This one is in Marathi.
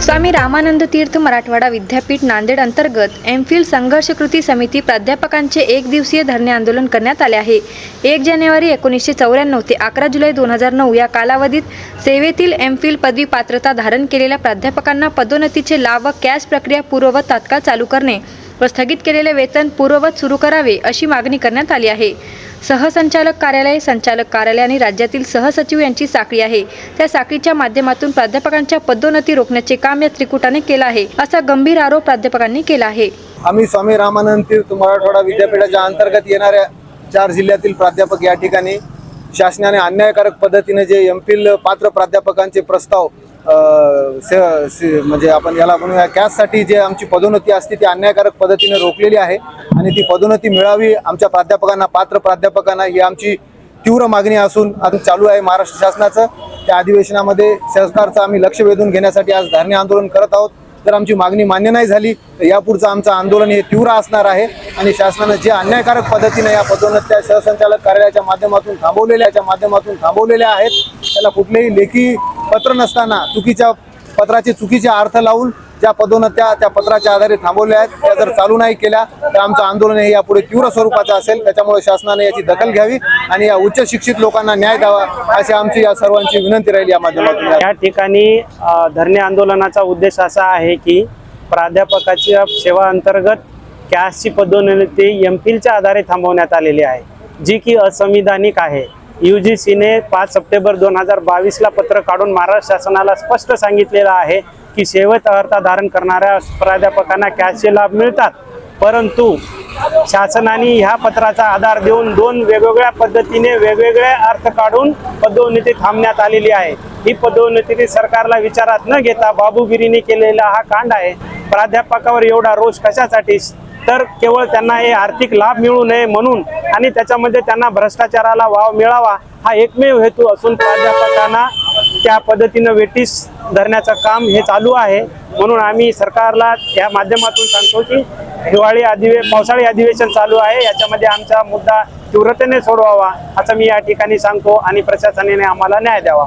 स्वामी रामानंद तीर्थ मराठवाडा विद्यापीठ नांदेड अंतर्गत एम फिल संघर्ष कृती समिती प्राध्यापकांचे एक दिवसीय धरणे आंदोलन करण्यात आले आहे. एक जानेवारी एकोणीसशे चौऱ्याण्णव ते अकरा जुलै दोन हजार नऊ या कालावधीत सेवेतील एम फिल पदवी पात्रता धारण केलेल्या प्राध्यापकांना पदोन्नतीचे लाभ व कॅश प्रक्रिया पूर्ववत तात्काळ चालू करणे व स्थगित केलेले वेतन पूर्ववत सुरू करावे अशी मागणी करण्यात आली आहे. सहसंचालक कार्यालय संचालक कार्यालय आणि राज्यातील सहसचिव यांची साखळी आहे. त्या साखळीच्या माध्यमातून प्राध्यापकांच्या पदोन्नती रोखण्याचे काम या त्रिकुटाने केलं आहे असा गंभीर आरोप प्राध्यापकांनी केला आहे. आम्ही स्वामी रामानंद तीर्थ मराठवाडा विद्यापीठाच्या अंतर्गत येणाऱ्या चार जिल्ह्यातील प्राध्यापक या ठिकाणी शासनाने अन्यायकारक पद्धतीने जे एम फिल पात्र प्राध्यापकांचे प्रस्ताव म्हणजे आपण याला म्हणूया कॅससाठी जे आमची पदोन्नती असते ती अन्यायकारक पद्धतीने रोखलेली आहे. आणि ती पदोन्नती मिळावी आमच्या प्राध्यापकांना पात्र प्राध्यापकांना ही आमची तीव्र मागणी असून अजून चालू आहे महाराष्ट्र शासनाचं. त्या अधिवेशनामध्ये सरकारचं आम्ही लक्ष वेधून घेण्यासाठी आज धरणे आंदोलन करत आहोत. जर आमची मागणी मान्य नाही झाली तर यापुढचं आमचं आंदोलन हे तीव्र असणार आहे. आणि शासनानं जे अन्यायकारक पद्धतीने या पदोन्नत्या सहसंचालक कार्यालयाच्या माध्यमातून थांबवलेल्या याच्या माध्यमातून थांबवलेल्या आहेत त्याला कुठलेही लेखी पत्र नसताना चुकीच्या पत्राचे चुकीचे अर्थ लावून ज्या पदोन्नत्या त्या पत्राच्या आधारे थांबवल्या आहेत त्या जर चालू नाही केल्या तर आमचं आंदोलन हे यापुढे तीव्र स्वरूपाचं असेल. त्याच्यामुळे शासनाने याची दखल घ्यावी आणि या उच्च शिक्षित लोकांना न्याय द्यावा अशी आमची या सर्वांची विनंती राहील या माध्यमातून. या ठिकाणी धरणे आंदोलनाचा उद्देश असा आहे की प्राध्यापकाच्या सेवा अंतर्गत कॅशची पदोन्नती एम फिलच्या आधारे थांबवण्यात आलेली आहे जी की असंविधानिक आहे. यू जी सीने पाच सप्टेंबर दोन हजार बावीसला पत्र काढून महाराष्ट्र शासनाला स्पष्ट सांगितलेलं आहे की सेवेत अर्थ धारण करणाऱ्या प्राध्यापकांना कॅशचे लाभ मिळतात. परंतु शासनाने ह्या पत्राचा आधार देऊन दोन वेगवेगळ्या पद्धतीने वेगवेगळे अर्थ काढून पदोन्नती थांबण्यात आलेली आहे. ही पदोन्नती सरकारला विचारात न घेता बाबूगिरीने केलेला हा कांड आहे. प्राध्यापकावर एवढा रोष कशासाठी तर केवळ त्यांना हे आर्थिक लाभ मिळू नये म्हणून आणि त्याच्यामध्ये त्यांना भ्रष्टाचाराला वाव मिळावा हा एकमेव हेतू असून प्राध्यापकांना त्या पद्धतीनं वेटीस धरण्याचं काम हे चालू आहे. म्हणून आम्ही सरकारला या माध्यमातून सांगतो की हिवाळी अधिवे पावसाळी अधिवेशन चालू आहे. याच्यामध्ये आमचा मुद्दा तीव्रतेने सोडवावा असं मी या ठिकाणी सांगतो आणि प्रशासनाने आम्हाला न्याय द्यावा.